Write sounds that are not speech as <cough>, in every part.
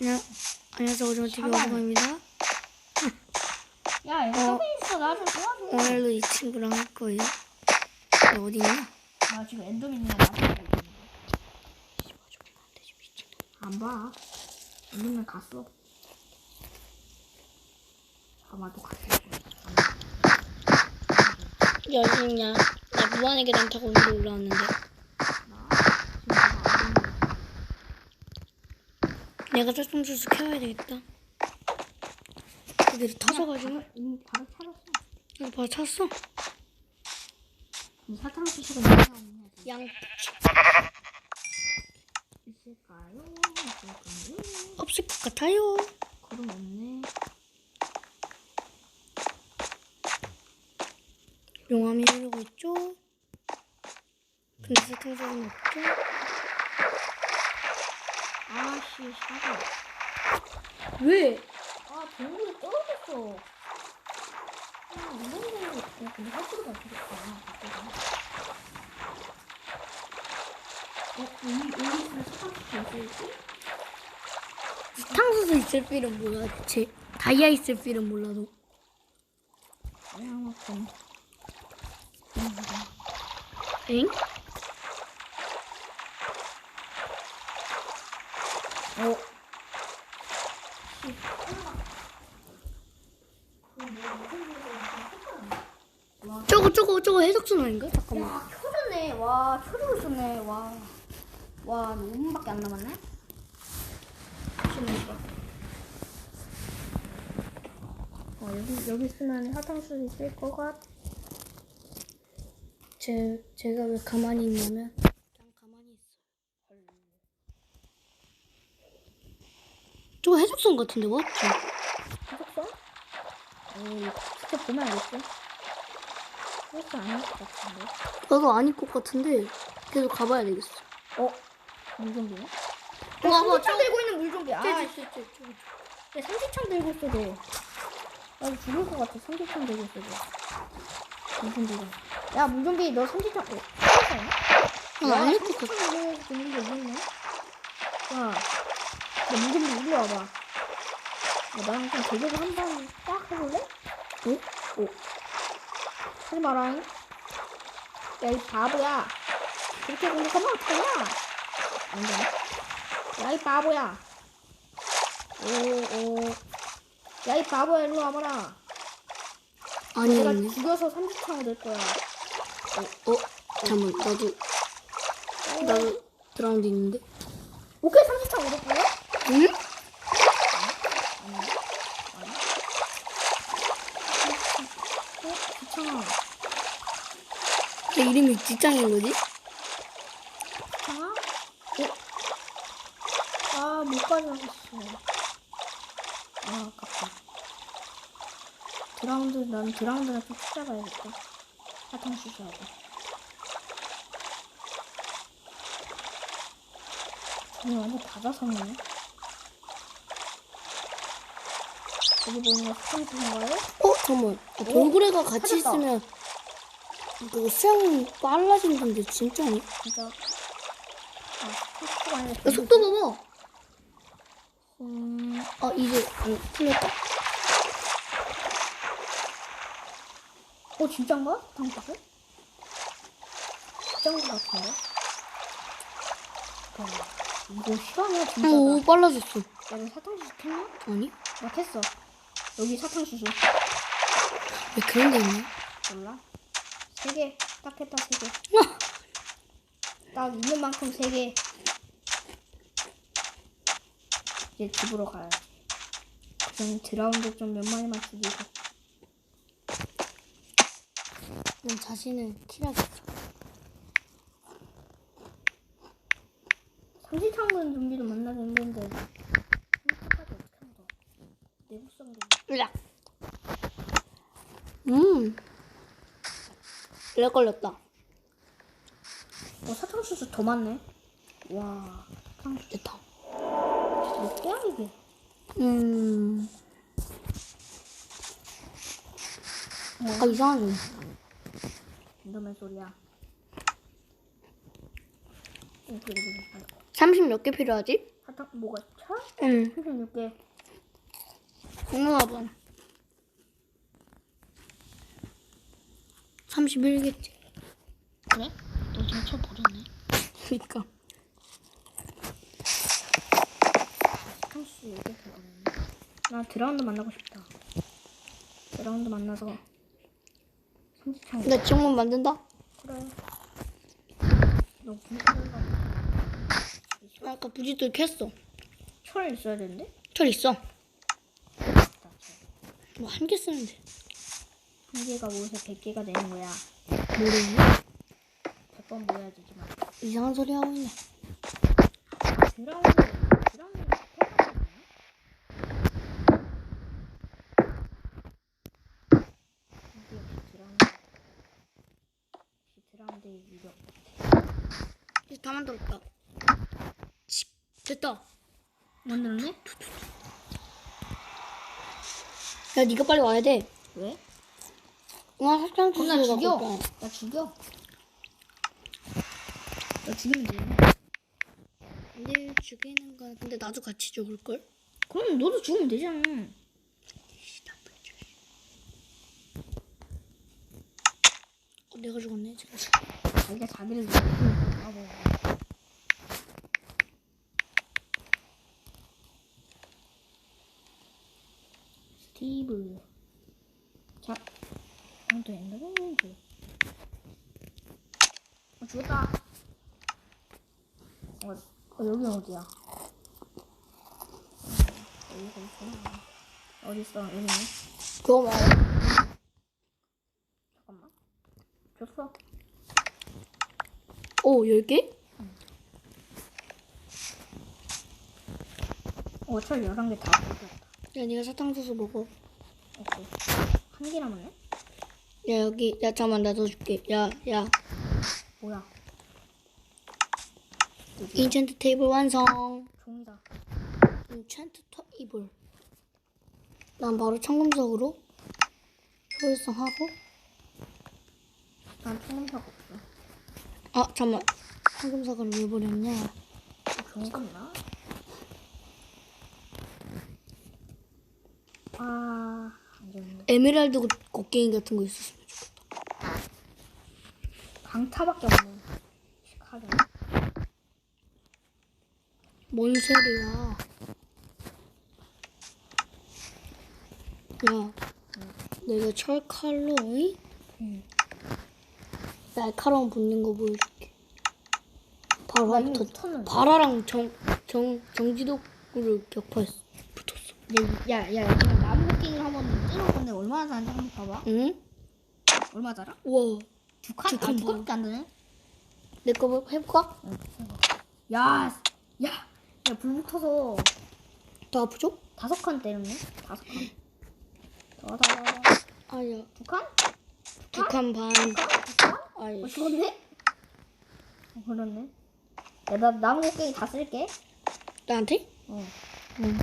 안녕, 안녕하세요. 오징어 TV. 오징어입니다. 야, 어. 여기 있어. 나 좀 도와줘. 오늘도 이 친구랑 할 거예요. 너 어디 있냐? 나 지금 엔더맨이랑 나보고 있는데. 안 봐. 엔더맨 갔어. 아마도 거야. 야, 어디 있냐? 나 무한의 계단 타고 위로 올라왔는데. 나 지금 내가 안 보이는 내가 짝퉁수수 켜야 되겠다. 애들이 터져가지고. 이미 바로 차렸어. 나 바로 찼어. 이 사탕수수가 뭐가 없냐? 양, 있을까요? 있을까요? 없을 것 같아요. 그럼 없네. 용암이 흐르고 있죠? 근데 사탕수수는 없죠? 아씨, 사과. 왜? 아, 동물이 떨어졌어. 아, 이런 거, 야, 근데 할 소리가 되겠다. 어, 여기 있으면 사탕수수 있을지? 사탕수수 있을 필은 몰라, 대체. 다이아 있을 필은 몰라도. 아무튼. 엥? 어. 저거, 저거, 저거 해적선 아닌가? 잠깐만. 야, 켜졌네. 와, 켜지고 있었네. 와. 와, 5분밖에 안 남았네? 거. 어, 여기, 여기 있으면 사탕수수 있을 것 같. 제, 제가 왜 가만히 있냐면 그냥 가만히 있어요. 저거 해적선 같은데 맞지? 해적선? 오, 진짜 보면 알겠지? 해적선 아닐 것 같은데. 나도 아닐 것 같은데 계속 가봐야 되겠어. 어? 물좀비네? 어, 봐봐, 삼지창 들고 있는 물좀비. 아, 쟤, 쟤, 쟤, 쟤, 야, 삼지창 들고 있어도. 나 죽을 것 같아, 삼지창 들고 있어도. 물좀비가. 야, 물좀비, 너 삼지창, 어, 삼지창이야? 저. 아, 아닐 것 같아. 삼지창 들고 있는 게 있네? 야, 너 물좀비 이리 와봐. 야, 나랑 좀 대결을 한번 딱 해볼래? 응? 오. 하지 마라잉. 야, 이 바보야. 그렇게 공격하면 어떡하냐? 안 되네. 야, 이 바보야. 오, 오. 야, 이 바보야, 일로 와봐라. 내가 아니었네. 죽여서 삼지창을 낼 거야. 어, 어, 잠깐만, 나도, 나도 드라운드 있는데. 오케이, 삼지창 얻을 거야? 응? 어, 지창아. 내 이름이 뒷장인 거지? 지창아? 어? 아, 못 가져갔어. 아, 아깝다. 드라운드, 난 드라운드나 좀 찾아봐야겠다. 사탕 수수하고. 저기 완전 바다섬이네. 여기 보이는 거 사탕수수인가요? 어, 잠깐만. 아, 돌고래가 같이 찾았다. 있으면 그거 수영 빨라진던데 진짜 아니? 야, 진짜. 아, 아니라 속도 봐봐. 음, 아, 이제 안 풀렸다. 어, 진짠가? 당구수? 진짠 것 같은데? 와, 이거 실화냐, 진짜다. 오, 빨라졌어. 야, 너 사탕수수 켰냐? 아니? 나 켰어. 여기 사탕수수. 왜 그런 게 있냐? 몰라? 세 개. 딱 했다, 세 개. 딱 있는 만큼 세 개. 이제 집으로 가야지. 그럼 드라운드 좀 몇 마리만 죽이고. 난 자신을 키라겠어. 삼지창근 좀비도 만나기 힘든데. 삼지창까지 어떻게 한다. 내구성도. 으악. 음. 렉 걸렸다. 어, 사탕수수 더 많네. 와, 사탕수수 됐다. 몇 개야, 이게? 음. 아, 이상하네. 엔더맨 소리야. 어, 그래, 그래, 그래. 30몇 개 필요하지? 사탕, 뭐가 차? 철? 응. 36개. 고마워. 31개째. 그래? 너 지금 철 버렸네. 그니까. 36개 버렸네. 나 드라운드 만나고 싶다. 드라운드 만나서 성지창. 나 지옥문 만든다? 그래. 너 무슨 아, 아까 부지돌 켰어. 철 있어야 되는데? 철 있어. 뭐 한 개 쓰는데. 한 개가 모여서 100개가 되는 거야. 모르니? 100번 모여야 되지만. 이상한 소리 하고 있네. 드라운드, 드라운드. 역시 드라운드의 위력. 이제 다 만들었다. 치, 됐다. 만들었네? 야, 네가 빨리 와야 돼. 왜? 와, 합창 그럼 나 죽여. 나 죽여. 나 죽이면 돼. 근데 죽이는 건 근데 나도 같이 죽을 걸? 그럼 너도 죽으면 되잖아. 어, 내가 죽었네. 지금. 자기가 자기를 죽이는 바보. 스티브. 자, 아무도 엔더맨이지. 어, 죽었다. 어, 어 여기 어디야? 어, 여기가 있구나. 어디 있어? 여기 있네. 그거 말해. 잠깐만. 줬어. 오, 10개? 어, 철 11개 다. 야, 네가 사탕수수 먹어. 오케이. 한 개 남았네? 야, 여기. 야, 잠깐만, 나 넣어줄게. 야, 야. 뭐야? 인챈트 테이블 완성. 종이다. 인챈트 테이블. 난 바로 청금석으로 효율성 하고. 난 청금사가 없어. 아, 잠깐만. 청금석을 왜 버렸냐? 어, 종이가 있나? 아. 에메랄드 곡괭이 같은 거 좋겠다. 강타밖에 없네. 시카게. 뭔 소리야? 야, 내가 철칼로 이 응. 날카로운 붙는 거 보여줄게. 바로 붙었. 바라랑 정, 정, 정지독을 격파했어. 붙었어. 야, 야, 야, 나무 กิ่을 한번 건데 얼마나 한번 봐봐. 응? 얼마 자라? 우와. 두 칸? 두칸두 칸밖에 안 되네? 내거 해볼까? 야, 야, 야, 불 붙어서 더 아프죠? 다섯 칸 때렸네? 다섯 칸. 더, 더, 더, 더. 아야. 두 칸? 두 칸 반. 두 칸? 아이. 어, 죽었네? 어, 그렇네. 야, 나 나무 곡괭이 다 쓸게. 나한테? 어. 응.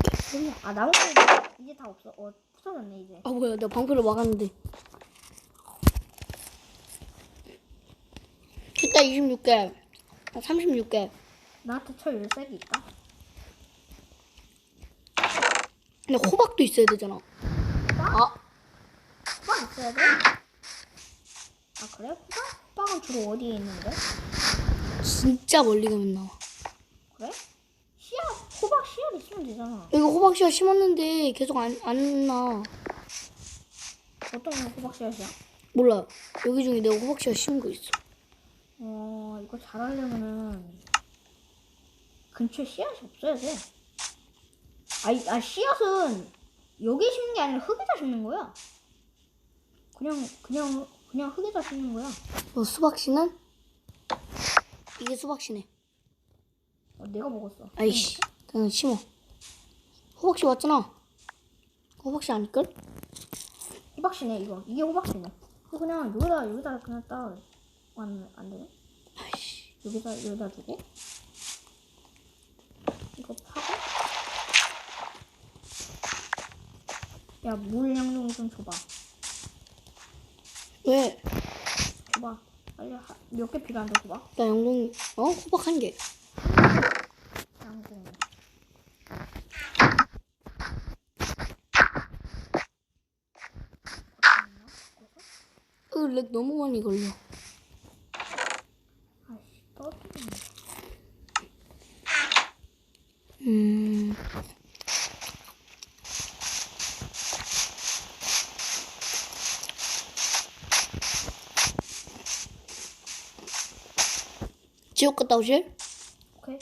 아, 나무 곡괭이 이제 다 없어. 어, 부서졌네, 이제. 아 뭐야? 내가 방패를 막았는데. 됐다 26개. 아, 36개. 나한테 철 13개 있다. 근데 호박도 있어야 되잖아. 아, 호박 있어야 돼? 아, 그래? 호박? 호박은 주로 어디에 있는데? 진짜 멀리 가면 나와. 그래? 씨앗, 호박 씨앗 있으면 되잖아. 여기 호박씨가 심었는데 계속 안, 안 나. 어떤 호박 씨앗이야? 몰라. 여기 중에 내가 호박씨가 심은 거 있어. 어, 이거 잘하려면은 근처에 씨앗이 없어야 돼. 아, 이- 아 씨앗은 여기 심는 게 아니라 흙에다 심는 거야. 그냥 그냥 그냥 흙에다 심는 거야. 어, 수박씨는? 이게 수박씨네. 어, 내가 먹었어. 아이씨. 그냥 심어. 호박씨 왔잖아. 호박씨 아닐걸? 호박씨네 이거. 이게 호박씨네. 그냥 여기다 여기다 그냥 딱 안, 안 되네. 여기다 여기다 두고 이거 파고. 야물 양동 좀 줘봐. 왜? 줘봐. 빨리 몇 개 필요한데 줘봐. 나 영동 어? 호박 한개. 양동 으렉 어, 너무 많이 걸려. 지옥 갔다 오실? 오케이.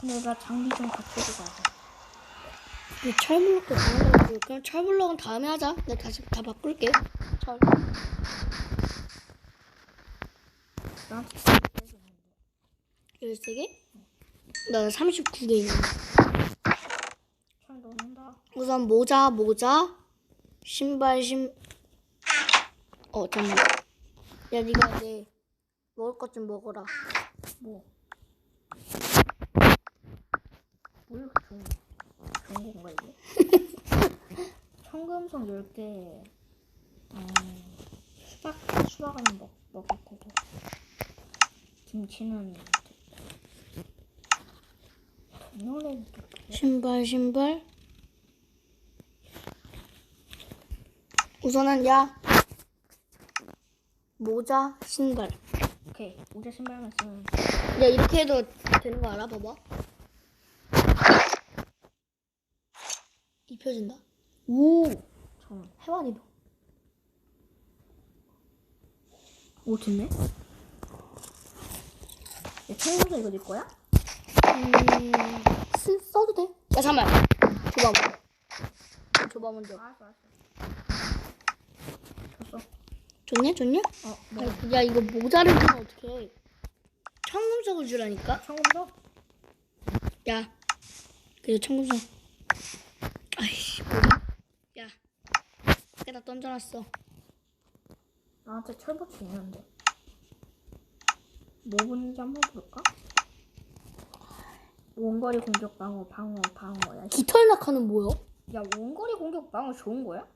근데 나 장비 좀 갖추고 가야 돼. 그 철블럭도 다음에 그냥 철블럭은 다음에 하자. 내가 다시 다 바꿀게. 철. 나한테 빼주는데. 13개? 나는 39개 있는데. 잘 넣는다. 우선 모자, 모자, 신발, 신. 어 잠만. 야 네가 내 먹을 것 좀 먹어라. 뭐? 뭐 이렇게 좋은 좋은 건가 이게? <laughs> 청금석 10개 음, 수박 수박은 먹, 먹을 거고 김치는 동료래 신발, 신발. 우선은 야 모자, 신발. 오케이 모자 신발만 쓰면 야 이렇게 해도 되는 거 알아? 봐봐. 입혀진다. 오, 잠깐 해완이도. 오 됐네? 야 청금석 이거 네 거야? 음, 쓰, 써도 돼. 야 잠만. 줘봐 먼저. 줘봐 먼저. 알았어 알았어 좋냐, 좋냐? 어 뭐? 야, 야 이거 모자를 주면 어떡해? 청금석을 주라니까. 청금석? 야, 그래 청금석. 아이씨, 뭐야? 야, 밖에다 던져놨어. 나한테 철버치 있는데 뭐 보는지 한번 볼까? 원거리 공격 방어 방어 방어 야, 씨. 깃털 낙하는 뭐야? 야 원거리 공격 방어 좋은 거야?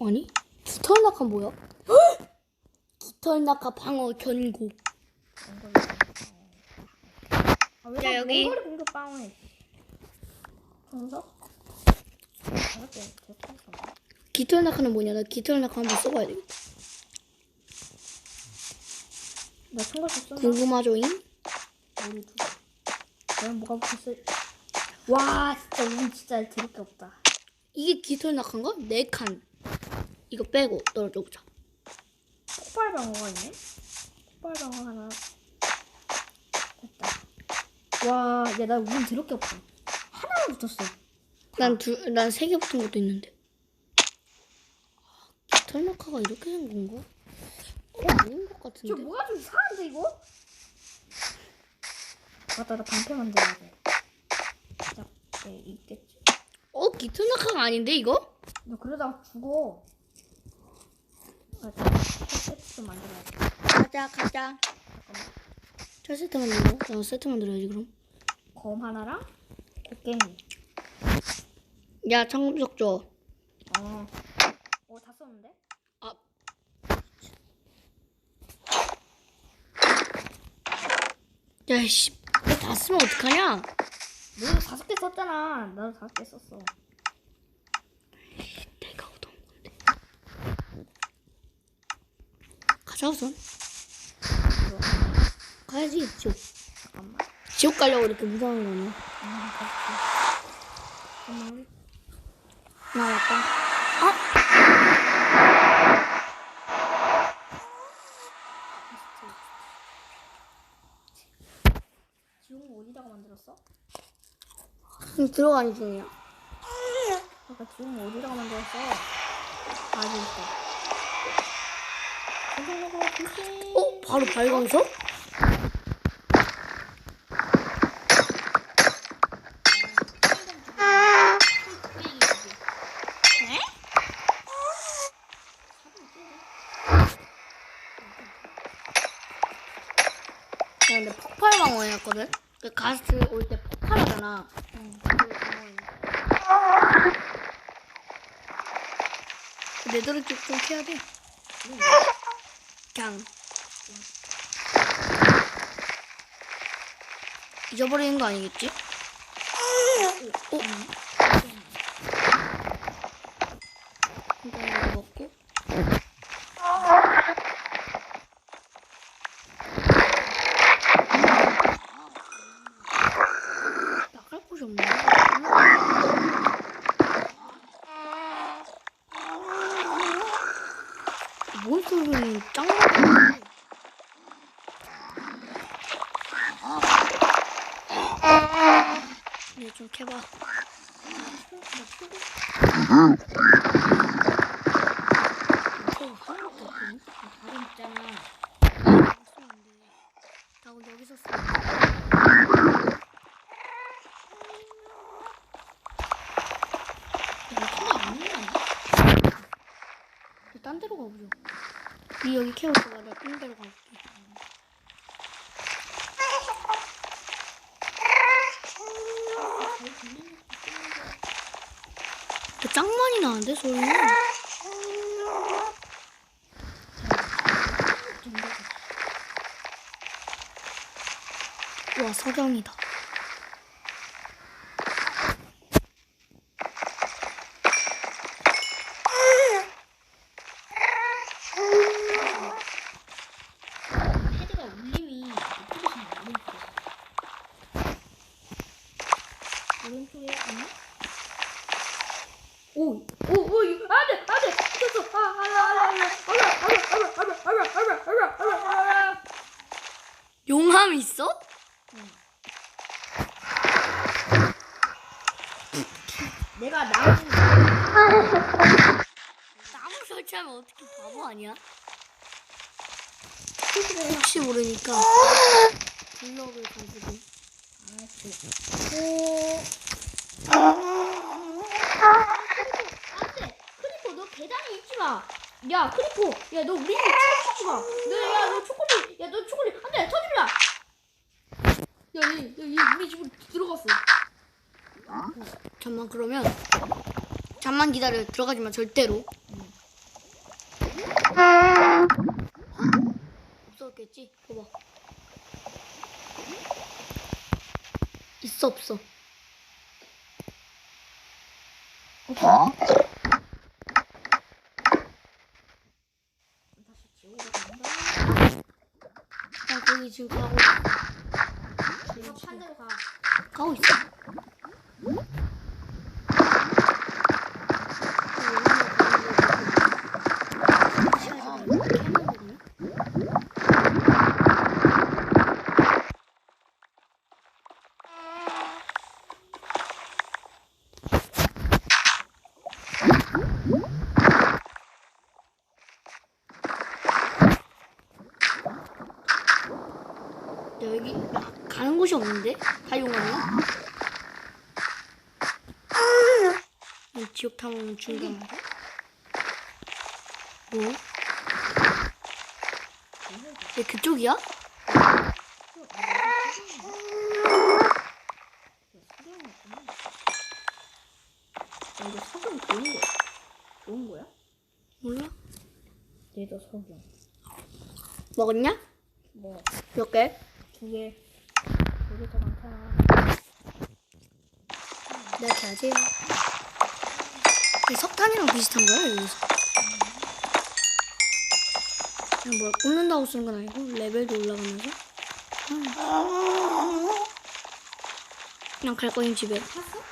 아니? 깃털 낙하 뭐야? 헉! 깃털 낙하 방어 견고. 아, 야, 왜 여기. 원거리 공격 방어해 정석? 알았대 됐어 깃털 낙하는 뭐냐? 나 깃털 낙하 한번 써봐야 되겠다. 나 청거리 쓴다 궁금하죠잉? 우리 두 뭐가 붙었을 와 진짜 우린 진짜 드릴 게 없다 이게 깃털 낙하인가? 네 칸. 이거 빼고 떨어져보자. 폭발 방어가 있네? 폭발 방어 하나 됐다 와, 야, 나 우린 드릴 게 없어 하나만 붙었어 난 두, 난 세 개 붙은 것도 있는데. 낙하가 이렇게 된 건가? 어, 아닌 것저 같은데. 뭐가 좀 이상한데 이거? 맞다, 나 방패 만들어야 돼 진짜 네, 있겠지 어, 낙하가 아닌데 이거? 너 그러다가 죽어 맞아 세트 좀 만들어야 돼 가자, 가자. 저 세트 만들어. 나 세트 만들어야지 그럼. 검 하나랑 곡괭이 야, 청금석 줘. 어. 어, 다 썼는데? 아. 야, 씨. 이거 다 쓰면 어떡하냐? 너도 다섯 개 썼잖아. 나도 다섯 개 썼어. 내가 얻은 건데. 가자, 우선. 가야지, 지옥. 잠깐만. 지옥 가려고 이렇게 무서운? 아, 그렇지. 잠깐만. 나 왔다. 아! 지웅 어디다가 만들었어? 지금 들어가는 중이야. 아까 지웅 어디다가 만들었어? 아직 있 어. 바로 발광석? 나 근데 폭발 방어였거든? 그 가스 올 때 폭발하잖아. 내도를 쭉좀 캐야 돼. 그 냥. 잊어버리는 거 아니겠지? 어? 아니 짱 이제 네, 좀 캐봐 여기서 쓰 딴 데로 가보죠. 니 여기 캐고 있어. 나딴 데로 가볼게. 근데 짱 많이 나는데 소리는? 와 석영이다. 마. 야, 크리퍼, 야너 우리 집 쳐주지 마. 너, 야, 너 초콜릿, 야, 너 초콜릿 안돼, 터지지 마. 야, 얘, 야, 얘 우리 집으로 들어갔어. 잠만 그러면 잠만 기다려 들어가지 마 절대로 없었겠지? 봐봐 있어 없어 다시 지우고 간다. 난 거기 지금 가고 있어 가. 가고 있어 야, 여기 야, 가는 곳이 없는데? 다 용암이야? 이 지옥 탐험 중간인데? 뭐? 얘 그쪽이야? 야, 이거 석영 좋은 거야? 좋은 거야? 몰라? 얘도 석영. 먹었냐? 뭐, 몇 개? 두 개. 여기 더 많잖아. 내가 줘야지. 이 석탄이랑 비슷한 거야, 여기서. 그냥 뭘 꽂는다고 쓰는 건 아니고, 레벨도 올라가면서. 음. 그냥 갈 거임 집에. 샀어?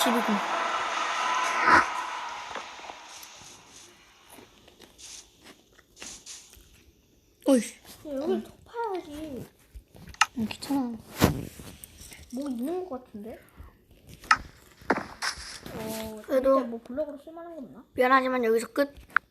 집이군. 어이, 야, 여기 더 파야지. 음, 귀찮아. 뭐 있는 거 같은데? 어, 그래도- 진짜 뭐 블럭으로 쓸만한 거 없나? 미안하지만 여기서 끝.